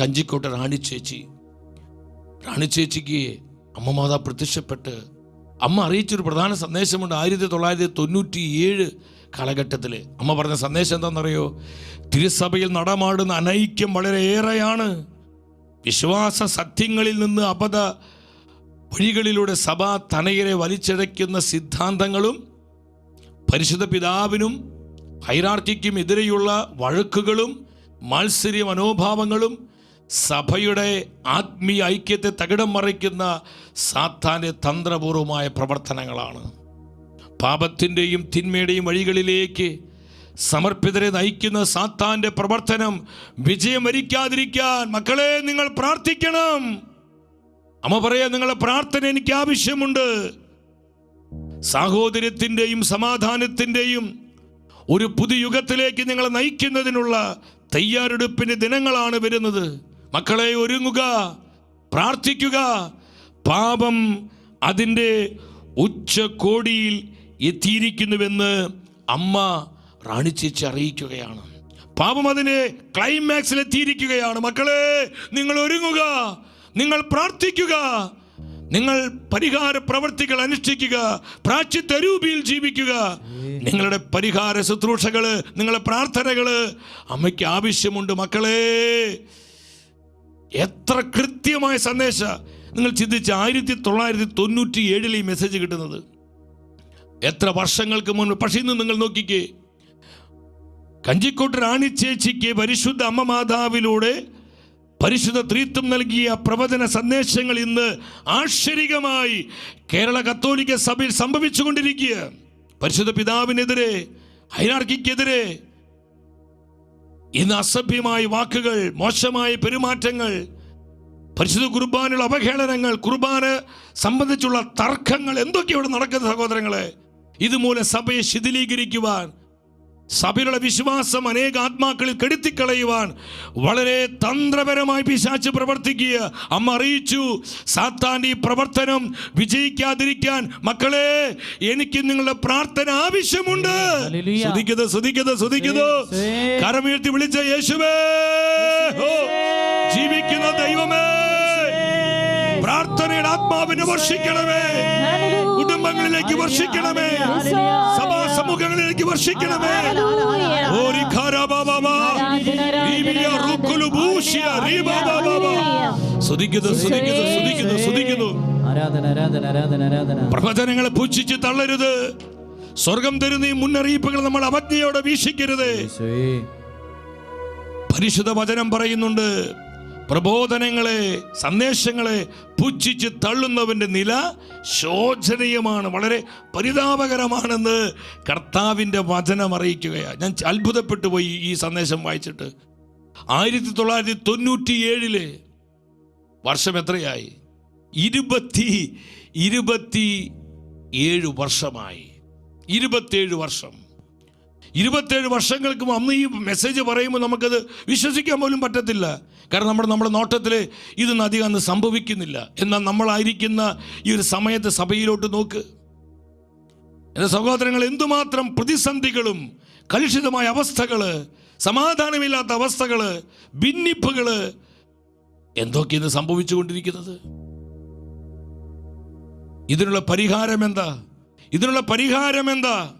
കഞ്ചിക്കോട്ടെ റാണി ചേച്ചി. റാണി ചേച്ചിക്ക് അമ്മ മാതാ പ്രത്യക്ഷപ്പെട്ട് അമ്മ അറിയിച്ചൊരു പ്രധാന സന്ദേശമുണ്ട് ആയിരത്തി തൊള്ളായിരത്തി തൊണ്ണൂറ്റി ഏഴ് കാലഘട്ടത്തിൽ അമ്മ പറഞ്ഞ സന്ദേശം എന്താണെന്നറിയോ? തിരുസഭയിൽ നടമാടുന്ന അനൈക്യം വളരെയേറെയാണ്. വിശ്വാസ സത്യങ്ങളിൽ നിന്ന് അപത വഴികളിലൂടെ സഭ തനയരെ വലിച്ചഴയ്ക്കുന്ന സിദ്ധാന്തങ്ങളും പരിശുദ്ധ പിതാവിനും ഹൈറാർക്കിക്കും എതിരെയുള്ള വഴക്കുകളും മാത്സര്യ മനോഭാവങ്ങളും സഭയുടെ ആത്മീയ ഐക്യത്തെ തകിടം മറിക്കുന്ന സാത്താന്റെ തന്ത്രപൂർവമായ പ്രവർത്തനങ്ങളാണ്. പാപത്തിന്റെയും തിന്മയുടെയും വഴികളിലേക്ക് സമർപ്പിതരെ നയിക്കുന്ന സാത്താന്റെ പ്രവർത്തനം വിജയം വരിക്കാതിരിക്കാൻ മക്കളെ നിങ്ങൾ പ്രാർത്ഥിക്കണം. അമ്മ പറയാ നിങ്ങളുടെ പ്രാർത്ഥന എനിക്ക് ആവശ്യമുണ്ട്. സാഹോദര്യത്തിന്റെയും സമാധാനത്തിന്റെയും ഒരു പുതുയുഗത്തിലേക്ക് നിങ്ങളെ നയിക്കുന്നതിനുള്ള തയ്യാറെടുപ്പിന്റെ ദിനങ്ങളാണ് വരുന്നത്. മക്കളെ ഒരുങ്ങുക പ്രാർത്ഥിക്കുക. പാപം അതിന്റെ ഉച്ചകോടിയിൽ എത്തിയിരിക്കുന്നുവെന്ന് അമ്മ റാണിച്ചേച്ചി അറിയിക്കുകയാണ്. പാപം അതിനെ ക്ലൈമാക്സിൽ എത്തിയിരിക്കുകയാണ്. മക്കളെ നിങ്ങൾ ഒരുങ്ങുക നിങ്ങൾ പ്രാർത്ഥിക്കുക നിങ്ങൾ പരിഹാര പ്രവർത്തികൾ അനുഷ്ഠിക്കുക പ്രാച്യതരൂപിയിൽ ജീവിക്കുക. നിങ്ങളുടെ പരിഹാര ശുശ്രൂഷകൾ നിങ്ങളുടെ പ്രാർത്ഥനകൾ അമ്മയ്ക്ക് ആവശ്യമുണ്ട്. മക്കളെ എത്ര കൃത്യമായ സന്ദേശ നിങ്ങൾ ചിന്തിച്ച് ആയിരത്തി തൊള്ളായിരത്തി തൊണ്ണൂറ്റി ഏഴിൽ ഈ മെസ്സേജ് കിട്ടുന്നത്? എത്ര വർഷങ്ങൾക്ക് മുൻപ്? പക്ഷേ ഇന്ന് നിങ്ങൾ നോക്കിക്കേ. കഞ്ചിക്കോട്ട് റാണി ചേച്ചിക്ക് പരിശുദ്ധ അമ്മ മാതാവിലൂടെ പരിശുദ്ധ ത്രീത്വം നൽകിയ പ്രവചന സന്ദേശങ്ങൾ ഇന്ന് ആശ്ചര്യമായി കേരള കത്തോലിക്ക സഭയിൽ സംഭവിച്ചുകൊണ്ടിരിക്കുക പരിശുദ്ധ പിതാവിനെതിരെ ഹൈരാർക്കിക്കെതിരെ ഇന്ന് അസഭ്യമായ വാക്കുകൾ മോശമായ പെരുമാറ്റങ്ങൾ പരിശുദ്ധ കുർബാനുള്ള അവഹേളനങ്ങൾ കുർബാന സംബന്ധിച്ചുള്ള തർക്കങ്ങൾ എന്തൊക്കെയാണ് ഇവിടെ നടക്കുന്ന സഹോദരങ്ങളെ ഇതുമൂലം സഭയെ ശിഥിലീകരിക്കുവാൻ സഭയിലുള്ള വിശ്വാസം അനേക ആത്മാക്കളിൽ കെടുത്തിക്കളയുവാൻ വളരെ തന്ത്രപരമായി പിശാച്ച് പ്രവർത്തിക്കുക. അമ്മ അറിയിച്ചു സാത്താന്റെ ഈ പ്രവർത്തനം വിജയിക്കാതിരിക്കാൻ മക്കളെ എനിക്ക് നിങ്ങളുടെ പ്രാർത്ഥന ആവശ്യമുണ്ട്. ശ്രദ്ധിക്കുന്നത് ശ്രദ്ധിക്കുന്നു യേശുവേ. കരമുയർത്തി വിളിച്ച യേശുവേ. ജീവിക്കുന്ന ദൈവമേ. പ്രാർത്ഥനയുടെ ആത്മാവിനെ വർഷിക്കണമേ. കുടുംബങ്ങളിലേക്ക് വർഷിക്കണമേ. സഭാ സമൂഹങ്ങളിലേക്ക് വർഷിക്കണമേ. പ്രവചനങ്ങളെ പുച്ഛിച്ച് തള്ളരുത്. സ്വർഗം തരുന്ന ഈ മുന്നറിയിപ്പുകൾ നമ്മൾ അവജ്ഞയോടെ വീക്ഷിക്കരുത്. യേശുവേ പരിശുദ്ധ വചനം പറയുന്നുണ്ട്. പ്രബോധനങ്ങളെ സന്ദേശങ്ങളെ പുച്ഛിച്ച് തള്ളുന്നവന്റെ നില ശോചനീയമാണ് വളരെ പരിതാപകരമാണെന്ന് കർത്താവിന്റെ വചനം അറിയിക്കുകയാണ്. ഞാൻ അത്ഭുതപ്പെട്ടു പോയി ഈ സന്ദേശം വായിച്ചിട്ട്. ആയിരത്തി തൊള്ളായിരത്തി തൊണ്ണൂറ്റി ഏഴിൽ വർഷം എത്രയായി? ഇരുപത്തി ഇരുപത്തി ഏഴ് വർഷമായി. ഇരുപത്തിയേഴ് വർഷം. ഇരുപത്തേഴ് വർഷങ്ങൾക്ക് അന്ന് ഈ മെസ്സേജ് പറയുമ്പോൾ നമുക്കത് വിശ്വസിക്കാൻ പോലും പറ്റത്തില്ല. കാരണം നമ്മുടെ നമ്മുടെ നോട്ടത്തിൽ ഇതൊന്നും അധികം അന്ന് സംഭവിക്കുന്നില്ല. എന്നാൽ നമ്മളായിരിക്കുന്ന ഈ ഒരു സമയത്ത് സഭയിലോട്ട് നോക്ക്. എന്റെ സഹോദരങ്ങൾ എന്തുമാത്രം പ്രതിസന്ധികളും കലുഷിതമായ അവസ്ഥകൾ സമാധാനമില്ലാത്ത അവസ്ഥകൾ ഭിന്നിപ്പുകൾ എന്തൊക്കെ ഇന്ന് സംഭവിച്ചുകൊണ്ടിരിക്കുന്നത്? ഇതിനുള്ള പരിഹാരം എന്താ? ഇതിനുള്ള പരിഹാരം എന്താ?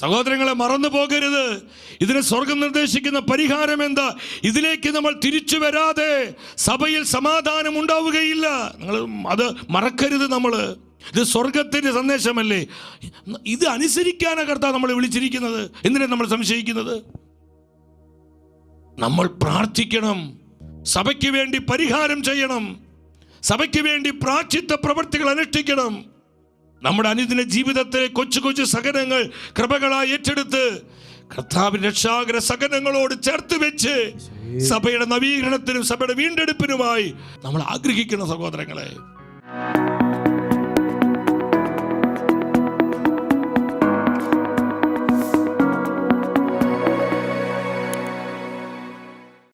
സഹോദരങ്ങളെ മറന്നു പോകരുത്. ഇതിന് സ്വർഗം നിർദ്ദേശിക്കുന്ന പരിഹാരം എന്താ? ഇതിലേക്ക് നമ്മൾ തിരിച്ചു വരാതെ സഭയിൽ സമാധാനം ഉണ്ടാവുകയില്ല നിങ്ങൾ അത് മറക്കരുത് നമ്മൾ ഇത് സ്വർഗത്തിന്റെ സന്ദേശമല്ലേ? ഇത് അനുസരിക്കാനാണ് കർത്താവ് നമ്മളെ വിളിച്ചിരിക്കുന്നത്. എന്തിനാണ് നമ്മൾ സംശയിക്കുന്നത്? നമ്മൾ പ്രാർത്ഥിക്കണം. സഭയ്ക്ക് വേണ്ടി പരിഹാരം ചെയ്യണം. സഭയ്ക്ക് വേണ്ടി പ്രാച്ചിത്ത പ്രവൃത്തികൾ അനുഷ്ഠിക്കണം. നമ്മുടെ അനുദിന ജീവിതത്തിലെ കൊച്ചു കൊച്ചു സഹനങ്ങൾ കൃപകളായി ഏറ്റെടുത്ത് കർത്താവിന്റെ രക്ഷാകര സഹനങ്ങളോട് ചേർത്ത് വെച്ച് സഭയുടെ നവീകരണത്തിനും സഭയുടെ വീണ്ടെടുപ്പിനുമായി നമ്മൾ ആഗ്രഹിക്കുന്ന സഹോദരങ്ങളെ